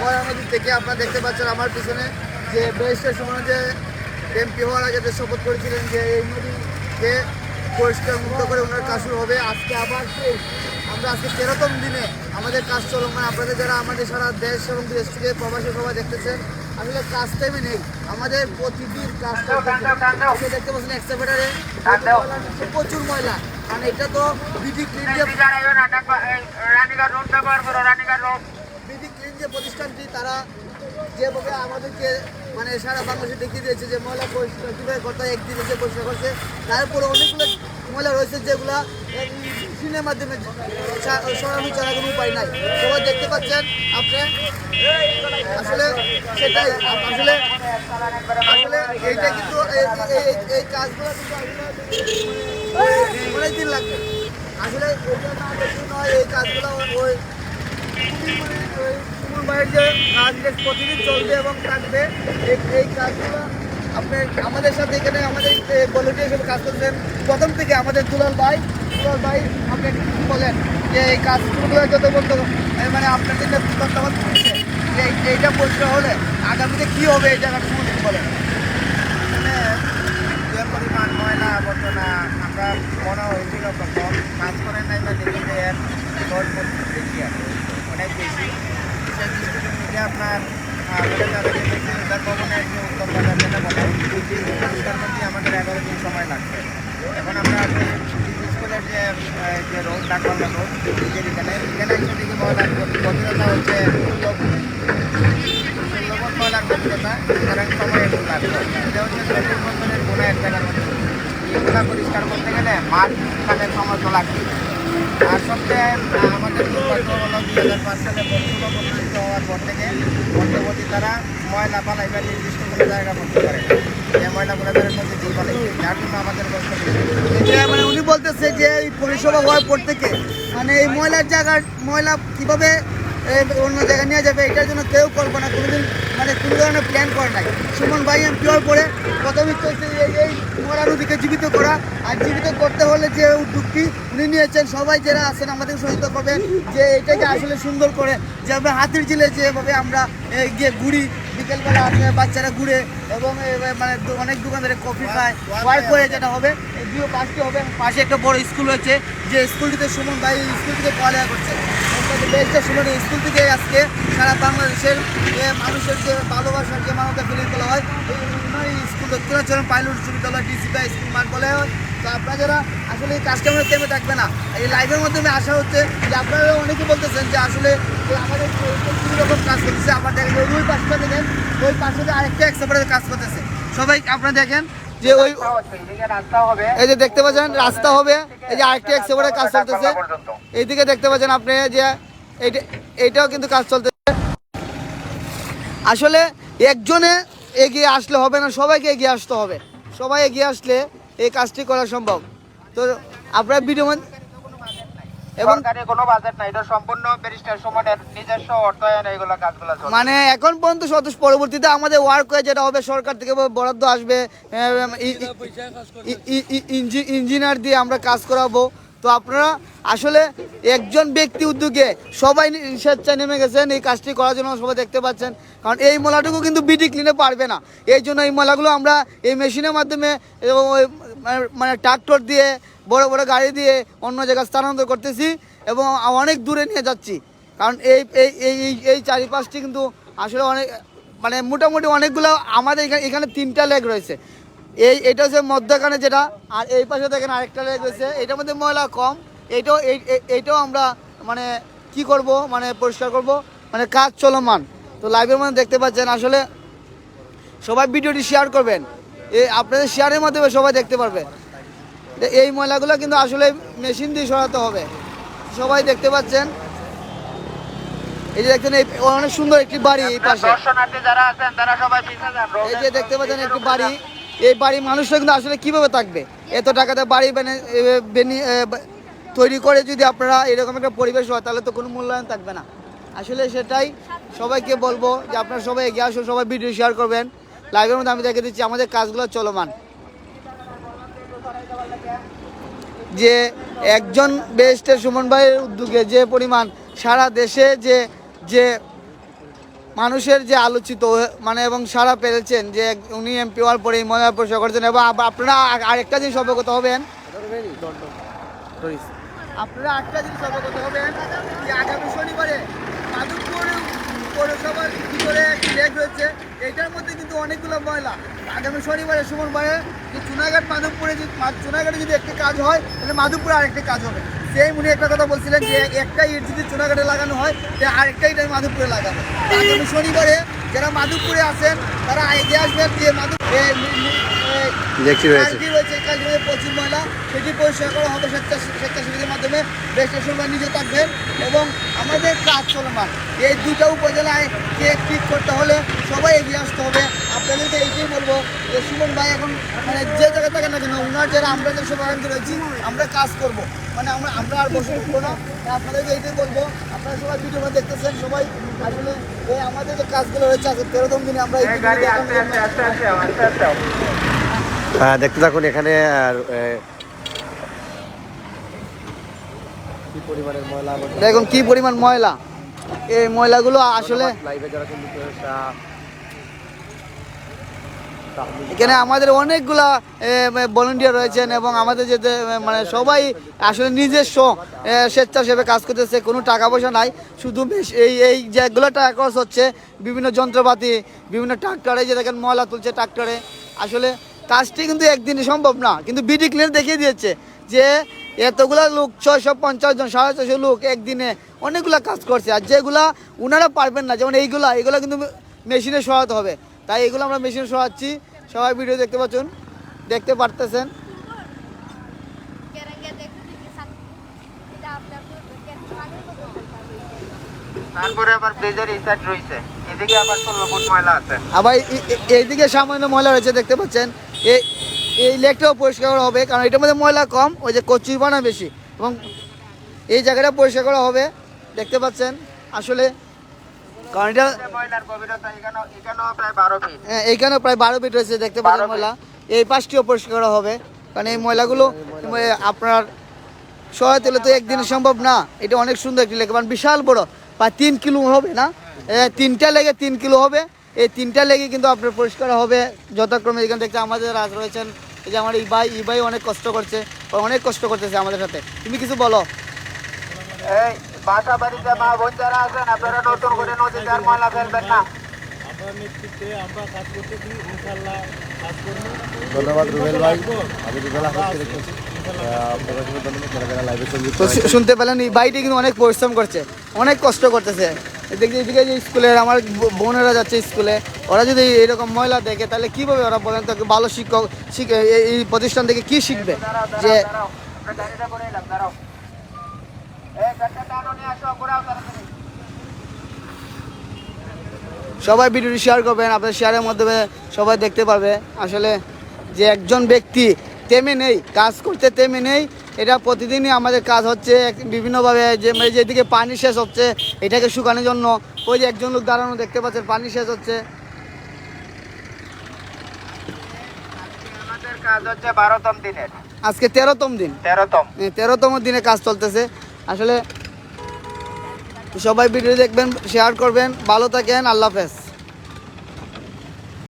ময়না নদী থেকে আপনারা দেখতে পাচ্ছেন আমার পিছনে যে ব্যারিস্টার সুমন যে এমপি হওয়ার আগে যে শপথ করেছিলেন যে এই নদীকে পরিষ্কার মুক্ত করে ওনার কাজ শুরু হবে আজকে আবার সেই। আমরা আজকে তেরোতম দিনে আমাদের কাজ চলমান। আপনাদের যারা আমাদের সারা দেশ এবং দেশ থেকে প্রবাসী সবাই দেখতেছেন আসলে কাজ টাইমে নেই। আমাদের প্রতিদিন কাজ চলতেছে। দেখতে পাচ্ছেন এক্সেভেটারে প্রচুর ময়লা। কারণ এটা তো বিধি ক্লিন যে রোড ব্যবহার করো রানীগঞ্জ রোড যে প্রতিষ্ঠানটি, তারা যেভাবে আমাদেরকে মানে সারা বাংলাদেশে দেখিয়ে দিয়েছে যে ময়লা পরিষ্কার কীভাবে হয় একদিন এসে পরিষ্কার করছে। তারপরে অনেকগুলো ময়লা রয়েছে যেগুলা সিনের মাধ্যমে সরানো ছাড়া কোনো উপায় নাই। সবাই দেখতে পাচ্ছেন, আপনি? আসলে সেটাই, আসলে আসলে এইটা কিন্তু এই- কাজগুলো কিন্তু অনেক দিন লাগবে। আসলে নয়, এই কাজগুলো ওই যে কাজগুলো প্রতিদিন চলবে এবং থাকবে, এই কাজগুলো আপনি আমাদের সাথে এখানে আমাদের ভলেন্টিয়ার হিসেবে কাজ করছেন। প্রথম থেকে আমাদের দুলাল ভাই দুলাল ভাই আপনি বলেন যে এই কাজগুলো যত বলতো মানে আপনাদের যে তত্ত্বাবধান যে এইটা পরিষ্কার হলে আগামীতে কী হবে এই জায়গাটা শুনে বলেন। পরিমাণ ময়লা আবর্জনা আমরা মনে হয়েছিল কাজ করে নাই বা দেখি যে আপনার যে উত্তম বাজার যেটা বলে পরিষ্কার করতে আমাদের এগারো দিন সময় লাগবে। এখন আমরা স্কুলের যে যে রোড রোড নিজের এখানে এখানে একশো হচ্ছে ষোলো ফুট। ষোলো ফুট ময়লার গভীরতা একটু লাগবে। হচ্ছে চল্লিশ বছরের গোড়া এক জায়গার মধ্যে। পরিষ্কার করতে গেলে মাঠ কাজের সময় তো লাগবে। আর সবচেয়ে আমাদের দুর্ভাগ্য হলো দুই হাজার পাঁচ সালে প্রতিষ্ঠিত হওয়ার পর থেকে মধ্যবর্তী তারা ময়লা পালাইবার নির্দিষ্ট কোনো জায়গা করতে পারে। যে ময়লাগুলো তারা নদীতেই পালাইছে যার জন্য আমাদের কষ্ট মানে উনি বলতেছে যে এই পরিষেবা হওয়ার পর থেকে মানে এই ময়লার জায়গার ময়লা কীভাবে অন্য জায়গায় নিয়ে যাবে, এটার জন্য কেউ কল্পনা কোনোদিন মানে কোনো ধরনের প্ল্যান করে নাই। সুমন ভাই আমি পিওর করে প্রথমে চলছে এই মরা নদীকে জীবিত করা, আর জীবিত করতে হলে যে উদ্যোগটি উনি নিয়েছেন, সবাই যারা আছেন আমাদের সহযোগিতা করবেন, যে এটাকে আসলে সুন্দর করে যেভাবে হাতির ঝিলে যেভাবে আমরা গিয়ে ঘুরি বিকেলবেলা বাচ্চারা ঘুরে এবং মানে অনেক দোকানদারে কফি খায়। ওয়ার্ক করে যেটা হবে এই দুটো পাঁচটি হবে। পাশে একটা বড় স্কুল রয়েছে যে স্কুলটিতে সুমন ভাই স্কুল থেকে পড়ালেখা করছে। বেস্টটা সুমন এই স্কুল থেকে আজকে সারা বাংলাদেশের এ, মানুষের যে ভালোবাসার যে মানবতা ফিলিং করা হয় এই স্কুল দক্ষিণাচরণ পাইলট উচ্চ বিদ্যালয় ডিসিপি স্কুল মান বলা হয়। তো আপনারা যারা আসলে এই কাজটা আমরা থেমে থাকবে না। এই লাইভের মাধ্যমে আসা হচ্ছে যে আপনারা অনেকে বলতেছেন যে আসলে আমাদের রকম কাজ করতেছে, আবার দেখেন ওই পাশটা দেখেন, ওই পাশে যে আরেকটা এক্সেপারের কাজ করতেছে। সবাই আপনারা দেখেন যে ওই এই যে দেখতে পাচ্ছেন, রাস্তা হবে, এই যে আরেকটা এক্সেপারের কাজ চলতেছে। এইদিকে দেখতে পাচ্ছেন আপনি যে এইটা এইটাও কিন্তু কাজ চলতেছে। আসলে একজনে এগিয়ে আসলে হবে না, সবাইকে এগিয়ে আসতে হবে। সবাই এগিয়ে আসলে এই কাজটি করা সম্ভব তো আপনার ভিডিও এবং কোনো বাজেট নাই এটা সম্পূর্ণ ব্যারিস্টার সমানের নিজস্ব অর্থায়ন কাজগুলো মানে এখন পর্যন্ত সদস্য পরবর্তীতে আমাদের ওয়ার্ক হয়ে যেটা হবে সরকার থেকে বরাদ্দ আসবে ইঞ্জিনিয়ার দিয়ে আমরা কাজ করাবো তো আপনারা আসলে একজন ব্যক্তি উদ্যোগে সবাই স্বেচ্ছায় নেমে গেছেন, এই কাজটি করার জন্য সবাই দেখতে পাচ্ছেন। কারণ এই মলাটুকু কিন্তু বিটি ক্লিনে পারবে না। এই জন্য এই মলাগুলো আমরা এই মেশিনের মাধ্যমে মানে- মানে ট্রাক্টর দিয়ে, বড় বড় গাড়ি দিয়ে অন্য জায়গায় স্থানান্তর করতেছি এবং অনেক দূরে নিয়ে যাচ্ছি। কারণ এই এই এই, এই- এই চারিপাশটি কিন্তু আসলে অনেক মানে মোটামুটি অনেকগুলো আমাদের এখানে এখানে তিনটা লেগ রয়েছে। এই এটা হচ্ছে মধ্যখানে যেটা আর এই পাশে দেখেন আরেকটা রয়েছে এটার মধ্যে ময়লা কম। এই- এইটাও আমরা মানে কি করব মানে পরিষ্কার করব মানে কাজ চলমান। তো লাইভের মধ্যে দেখতে পাচ্ছেন আসলে সবাই ভিডিওটি শেয়ার করবেন। এই আপনাদের শেয়ারের মাধ্যমে সবাই দেখতে পারবে। এই ময়লাগুলো কিন্তু আসলে মেশিন দিয়ে সরাতে হবে। সবাই দেখতে পাচ্ছেন? এই যে দেখছেন এই অনেক সুন্দর একটি বাড়ি এই পাশে। দর্শনার্থী যারা আছেন তারা সবাই এই যে দেখতে পাচ্ছেন একটি বাড়ি। এই বাড়ি মানুষরা কিন্তু আসলে কীভাবে থাকবে? এত টাকাতে বাড়ি তৈরি করে যদি আপনারা এরকম একটা পরিবেশ হয়, তাহলে তো কোনো মূল্যায়ন থাকবে না। আসলে সেটাই সবাইকে বলব যে আপনারা সবাই এগিয়ে আসুন, সবাই ভিডিও শেয়ার করবেন। লাইভের মধ্যে আমি দেখে দিচ্ছি, আমাদের কাজগুলো চলমান। যে একজন বেস্টের সুমন ভাইয়ের উদ্যোগে যে পরিমাণ সারা দেশে যে যে মানুষের যে আলোচিত মানে এবং সারা পেরেছেন যে উনি এমপি হওয়ার পরে এই ময়লা পরিষ্কার করছেন এবং আপনারা আরেকটা জিনিস অবগত হবেন। আপনারা আরেকটা জিনিস অবগত হবেন যে আগামী শনিবারে মাধবপুর পৌরসভার ভিতরে একটি এটার মধ্যে কিন্তু অনেকগুলো ময়লা। আগামী শনিবারে সোমবারে যে চুনাঘাট মাধবপুরে যদি চুনাঘাটে যদি একটি কাজ হয়, তাহলে মাধবপুরে আরেকটি কাজ হবে। সেই উনি একটা কথা বলছিলেন যে একটা ইট যদি চুনাঘাটে লাগানো হয় তাহলে আরেকটা ইট মাধবপুরে লাগাবো। আগামী শনিবারে যারা মাধবপুরে আছেন তারা এগিয়ে আসবেন যে মাধব রয়েছে। কালকে প্রচুর ময়লা। সেটি পরিষ্কার করা হবে স্বেচ্ছা স্বেচ্ছাসেবীদের মাধ্যমে। সময় নিজে থাকবেন এবং আমাদের কাজ চলমান। এই দুটা উপজেলায় কে ঠিক করতে হলে সবাই এগিয়ে আসতে হবে। আপনাদেরকে এইটাই বলব যে সুমন ভাই এখন মানে যে জায়গায় থাকেন না কেন ওনার যারা আমরা যে সবাই রয়েছি আমরা কাজ করব। মানে আমরা আমরা আর বসে থাকব না। আপনাদেরকে এইটাই বলব আপনারা সবাই ভিডিওটা দেখতেছেন সবাই আসলে এই আমাদের যে কাজগুলো রয়েছে আজকে তেরোতম দিনে আমরা হ্যাঁ দেখতে থাকুন এখানে আর কি পরিমাণের ময়লা আবর্জনা দেখুন কি পরিমাণ ময়লা। এই ময়লাগুলো আসলে লাইভে যারা কিন্তু এখানে আমাদের অনেকগুলা ভলেন্টিয়ার রয়েছেন এবং আমাদের যে যে, মানে সবাই আসলে নিজস্ব স্বেচ্ছাসেবে কাজ করতেছে কোনো টাকা পয়সা নাই। শুধু এই এই যেগুলো টাকা খরচ হচ্ছে বিভিন্ন যন্ত্রপাতি বিভিন্ন ট্রাক্টরে যে দেখেন ময়লা তুলছে ট্রাক্টরে আসলে কাজটি কিন্তু একদিনে সম্ভব না কিন্তু বিডি ক্লিন দেখিয়ে দিয়েছে যে এতগুলা লোক ছয়শো পঞ্চাশ জন সাড়ে ছয়শো লোক একদিনে অনেকগুলা কাজ করছে। আর যেগুলা ওনারা পারবেন না যেমন এইগুলা এইগুলা কিন্তু মেশিনে সহায়তা হবে। তাই এগুলো আমরা মেশিনে সহাচ্ছি সবাই ভিডিও দেখতে পাচ্ছেন দেখতে পারতেছেন। তারপরে আবার ব্রিজের এই সাইড রয়েছে। এদিকে আবার ষোলো ফুট ময়লা আছে। আবার এই- এই- এইদিকে সামান্য ময়লা রয়েছে দেখতে পাচ্ছেন। এই এই লেকটাও পরিষ্কার করা হবে কারণ এটার মধ্যে ময়লা কম ওই যে বেশি। এবং এই জায়গাটা পরিষ্কার করা হবে দেখতে পাচ্ছেন। আসলে কারণ এটা এখানেও প্রায় বারো ফিট হ্যাঁ, রয়েছে দেখতে পাচ্ছেন 12 ময়লা। এই পাশটিও পরিষ্কার করা হবে কারণ এই ময়লাগুলো আপনার সহায়তা হলে তো একদিনে সম্ভব না। এটা অনেক সুন্দর একটি লেগে মানে বিশাল বড় প্রায় তিন কিলো হবে না? তিনটা লেগে তিন কিলো হবে। এই তিনটা লেগে কিন্তু আপনার পরিষ্কার হবে যথাক্রমে এখানে দেখতে আমাদের রাজ রয়েছেন। এই যে আমার ইবাই ইবাই অনেক কষ্ট করছে অনেক কষ্ট করতেছে আমাদের সাথে। তুমি কিছু বলো। এই বাসা বাড়িতে মা বোন যারা আছেন আপনারা নতুন করে নদীতে আর ময়লা ফেলবেন না। ধন্যবাদ রুবেল ভাই। আমি রুবেল আহমদকে দেখতেছি। আপনারা কিন্তু ধন্যবাদ যারা যারা লাইভে সংগীত তো শুনতে পেলেন এই ভাইটি কিন্তু অনেক পরিশ্রম করছে অনেক কষ্ট করতেছে। দেখি এদিকে যে স্কুলের আমার বোনেরা যাচ্ছে স্কুলে ওরা যদি এরকম ময়লা দেখে তাহলে কীভাবে ওরা বলেন তো ভালো শিক্ষক শিখে এই- এই প্রতিষ্ঠান থেকে কি শিখবে? যে সবাই ভিডিওটি শেয়ার করবেন আপনার শেয়ারের মাধ্যমে সবাই দেখতে পাবে আসলে যে একজন ব্যক্তি তেমে নেই কাজ করতে তেমে নেই এটা প্রতিদিনই আমাদের কাজ হচ্ছে বিভিন্নভাবে যে মানে যেদিকে পানি শেষ হচ্ছে এটাকে শুকানোর জন্য। ওই যে একজন লোক দাঁড়ানো দেখতে পাচ্ছেন পানি শেষ হচ্ছে। কাজ হচ্ছে বারোতম দিনের। আজকে তেরোতম দিন। তেরোতম। তেরোতম দিনে কাজ চলতেছে। আসলে সবাই ভিডিও দেখবেন শেয়ার করবেন ভালো থাকেন আল্লাহ হাফেজ।